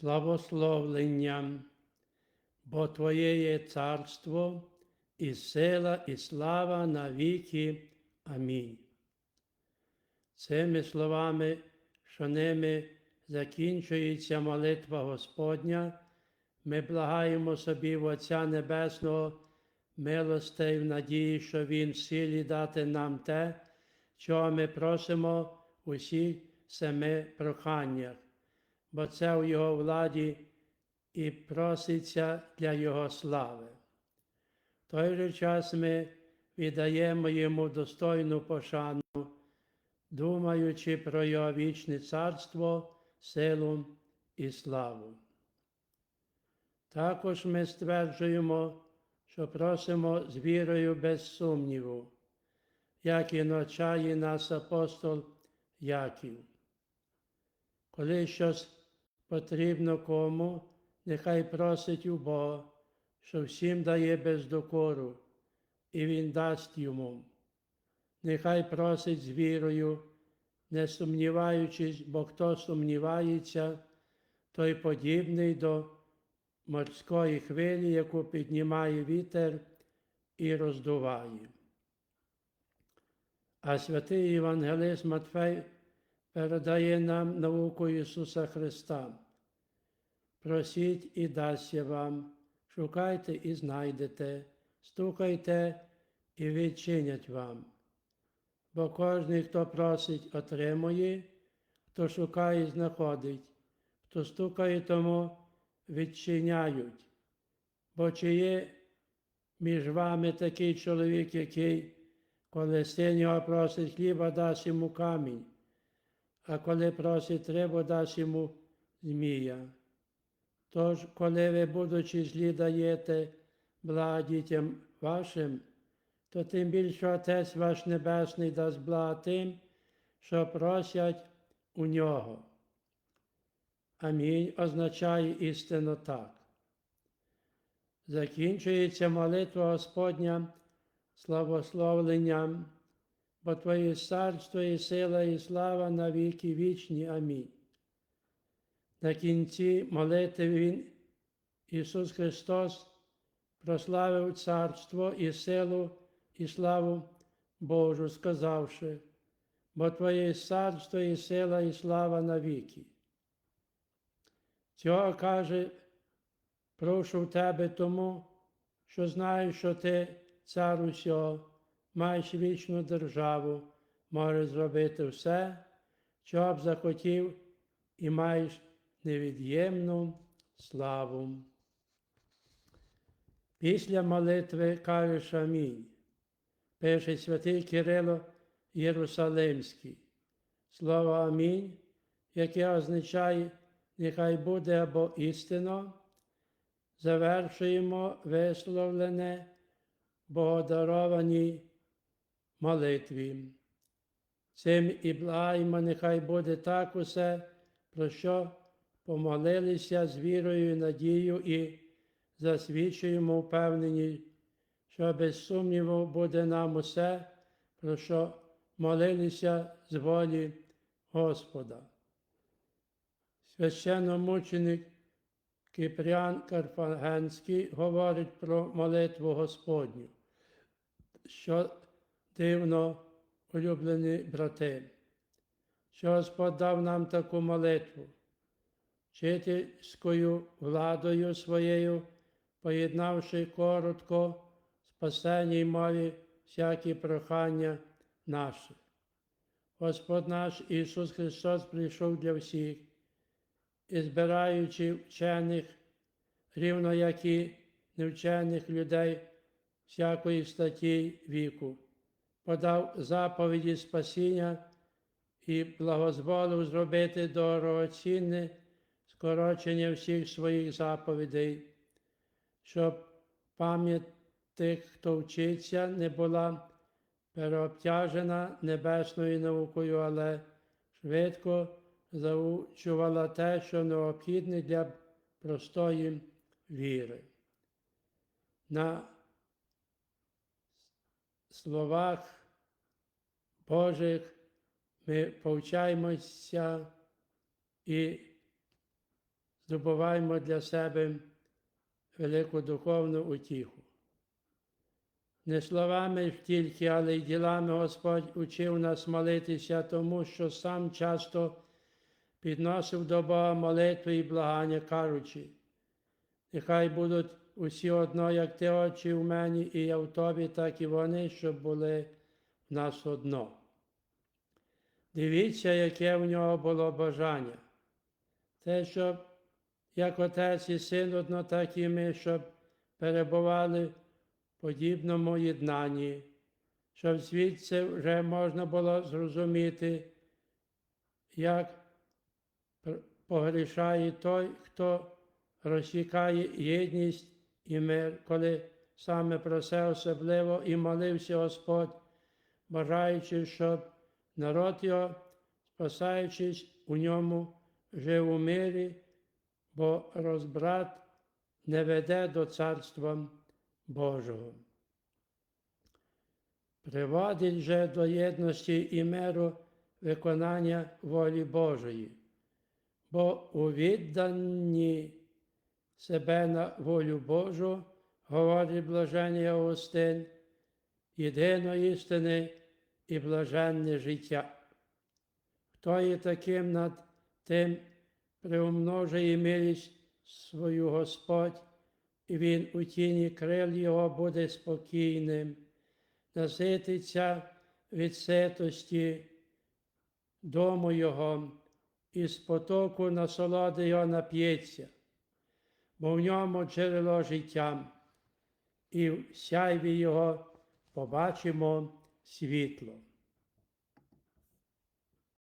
славословленням, бо Твоє є царство, і сила, і слава на віки. Амінь. Цими словами, що ними закінчується молитва Господня, ми благаємо собі в Отця Небесного милостей в надії, що Він в силі дати нам те, чого ми просимо у всіх семи проханнях, бо це у Його владі і проситься для Його слави. В той же час ми віддаємо йому достойну пошану, думаючи про Його вічне царство, силу і славу. Також ми стверджуємо, що просимо з вірою без сумніву, як і навчає нас апостол Яків. Коли щось потрібно кому, нехай просить у Бога, що всім дає без докору, і Він дасть йому. Нехай просить з вірою, не сумніваючись, бо хто сумнівається, той подібний до морської хвилі, яку піднімає вітер і роздуває. А святий Євангелист Матфей передає нам науку Ісуса Христа. Просіть і дасться вам, шукайте і знайдете, стукайте і відчинять вам. Бо кожен, хто просить, отримує, хто шукає, знаходить, хто стукає, тому відчиняють. Бо чи є між вами такий чоловік, який, коли син його просить хліба, дасть йому камінь, а коли просить рибу, дасть йому змія. Тож, коли ви, будучи злі, даєте блага дітям вашим, то тим більше Отець ваш Небесний дасть блага тим, що просять у нього. Амінь означає істинно так. Закінчується молитва Господня славословленням, бо Твоє царство і сила і слава на віки вічні. Амінь. На кінці молитви Він, Ісус Христос, прославив царство і силу і славу Божу, сказавши, бо Твоє царство і сила і слава на віки. Цього каже, прошу в тебе тому, що знаю, що ти, цар усього, маєш вічну державу, можеш зробити все, що б захотів, і маєш невід'ємну славу. Після молитви кажеш Амінь, пише святий Кирило Єрусалимський. Слово Амінь, яке означає нехай буде або істинно, завершуємо висловлене Богодарованій молитві. Цим і благаємо, нехай буде так усе, про що помолилися з вірою і надією і засвідчуємо впевнені, що без сумніву буде нам усе, про що молилися з волі Господа священномученик Кипрян Карфагенський говорить про молитву Господню, що дивно улюблені брати, що Господь дав нам таку молитву, вчительською владою своєю, поєднавши коротко спасенній мові всякі прохання наші. Господь наш Ісус Христос прийшов для всіх і збираючи вчених, рівно як і невчених людей всякої статті віку, подав заповіді спасіння і благозволив зробити дорогоцінне скорочення всіх своїх заповідей, щоб пам'ять тих, хто вчиться, не була переобтяжена небесною наукою, але швидко заучувала те, що необхідне для простої віри. На словах Божих ми повчаємося і здобуваємо для себе велику духовну утіху. Не словами тільки, але й ділами Господь учив нас молитися, тому що сам часто підносив до Бога молитви і благання, кажучи, нехай будуть усі одно, як ти очі в мені, і я в тобі, так і вони, щоб були в нас одно. Дивіться, яке в нього було бажання. Те, щоб як отець і син одно, так і ми, щоб перебували в подібному єднанні, щоб звідси вже можна було зрозуміти, як погрішає той, хто розсікає єдність і мир, коли саме про це особливо і молився Господь, бажаючи, щоб народ його, спасаючись у ньому, жив у мирі, бо розбрат не веде до Царства Божого. Приводить же до єдності і миру виконання волі Божої, бо у відданні себе на волю Божу, говорить блаженний Августин, єдино істини і блаженне життя. Хто є таким над тим приумножує милість свою Господь, і він у тіні крил Його буде спокійним, насититься від ситості дому Його, і з потоку насолоди Його нап'ється, бо в ньому джерело життя, і в сяйві Його побачимо світло.